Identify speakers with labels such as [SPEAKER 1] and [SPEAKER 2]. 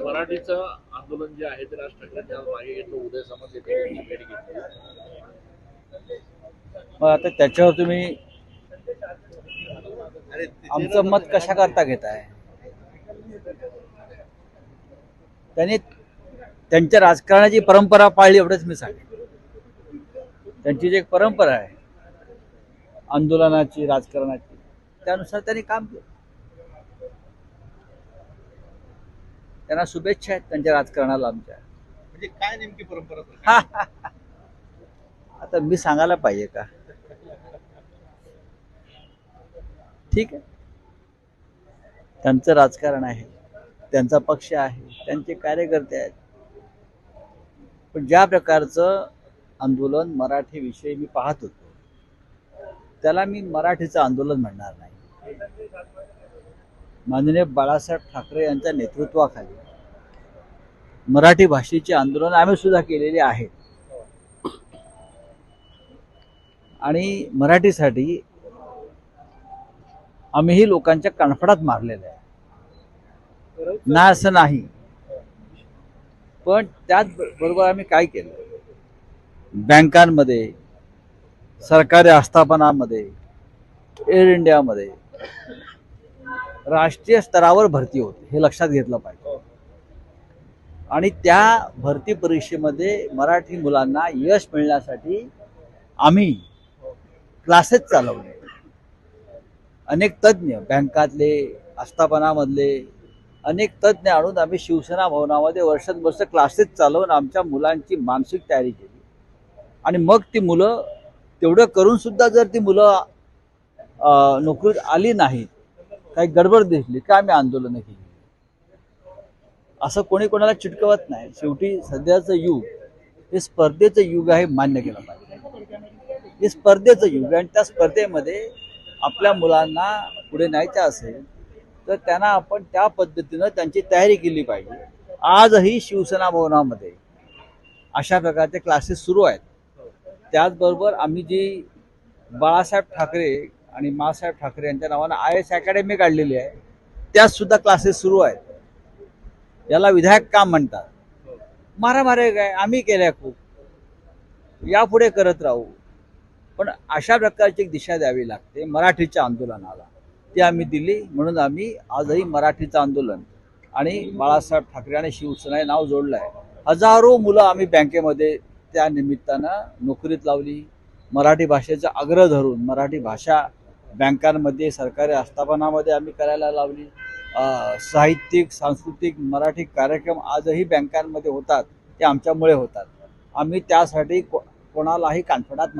[SPEAKER 1] मराठीचं आंदोलन जे आहे ते राज ठाकरेंनी आज मागे घेतलं. उदय येथे भेट घेतली.
[SPEAKER 2] मग आता त्याच्यावर तुम्ही आमचं मत कशा करता घेताय? त्यांनी त्यांच्या राजकारणाची परंपरा पाळली एवढंच मी सांगेन. त्यांची जी एक परंपरा आहे आंदोलनाची राजकारणाची त्यानुसार त्यांनी काम केलं. त्यांना शुभेच्छा आहेत त्यांच्या राजकारणाला आमच्या.
[SPEAKER 3] म्हणजे काय नेमकी परंपरा?
[SPEAKER 2] आता मी सांगायला पाहिजे का? ठीक आहे. त्यांचं राजकारण आहे त्यांचा पक्ष आहे त्यांचे कार्यकर्ते आहेत. पण ज्या प्रकारचं आंदोलन मराठी विषयी मी पाहत होतो त्याला मी मराठीचं आंदोलन म्हणणार नाही. माननीय बाळासाहेब ठाकरे यांच्या नेतृत्वाखाली मराठी भाषेचे आंदोलन आम्ही सुद्धा केलेले आहे. आणि मराठीसाठी आम्हीही लोकांच्या कणफडात मारलेलं आहे ना असं नाही. पण त्याच बरोबर आम्ही काय केलं? बँकांमध्ये सरकारी आस्थापनामध्ये एअर इंडियामध्ये राष्ट्रीय स्तरावर भरती होते हे लक्षात घेतलं पाहिजे. आणि त्या भरती परीक्षेमध्ये मराठी मुलांना यश मिळण्यासाठी आम्ही क्लासेस चालवले. अनेक तज्ज्ञ बँकातले आस्थापनामधले अनेक तज्ज्ञ आणून आम्ही शिवसेना भवनामध्ये वर्षानुवर्ष क्लासेस चालवून आमच्या मुलांची मानसिक तयारी केली. आणि मग ती मुलं तेवढं करून सुद्धा जर ती मुलं नोकरीत आली नाहीत काही गडबड दिसली का आम्ही आंदोलनं केली. असं कोणी कोणाला चिटकवत नाही. शेवटी सध्याचं युग हे स्पर्धेचं युग आहे मान्य केलं पाहिजे. हे स्पर्धेचं युग आहे आणि त्या स्पर्धेमध्ये आपल्या मुलांना पुढे न्यायचं असेल तर त्यांना आपण त्या पद्धतीनं त्यांची तयारी केली पाहिजे. आजही शिवसेना भवनामध्ये अशा प्रकारचे क्लासेस सुरू आहेत. त्याचबरोबर आम्ही जी बाळासाहेब ठाकरे आणि मासाहेब ठाकरे यांच्या नावानं आय एस अकॅडमी काढलेली आहे. त्यात सुद्धा क्लासेस सुरू आहेत. याला विधायक काम म्हणतात. मारामारे काय? आम्ही केल्या खूप. यापुढे करत राहू. पण अशा प्रकारची एक दिशा द्यावी लागते मराठीच्या आंदोलनाला. ती आम्ही दिली. म्हणून आम्ही आजही मराठीचं आंदोलन आणि बाळासाहेब ठाकरे आणि शिवसेना हे नाव जोडलं आहे हजारो मुलं आम्ही बँकेमध्ये त्या निमित्तानं नोकरीत लावली. मराठी भाषेचा आग्रह धरून मराठी भाषा बँकांमध्ये सरकारी आस्थापनामध्ये आम्ही करायला लावली. साहित्यिक सांस्कृतिक मराठी कार्यक्रम आजही बँकांमध्ये होतात ते आमच्यामुळे होतात. आम्ही त्यासाठी को कोणालाही कानफडात नाही.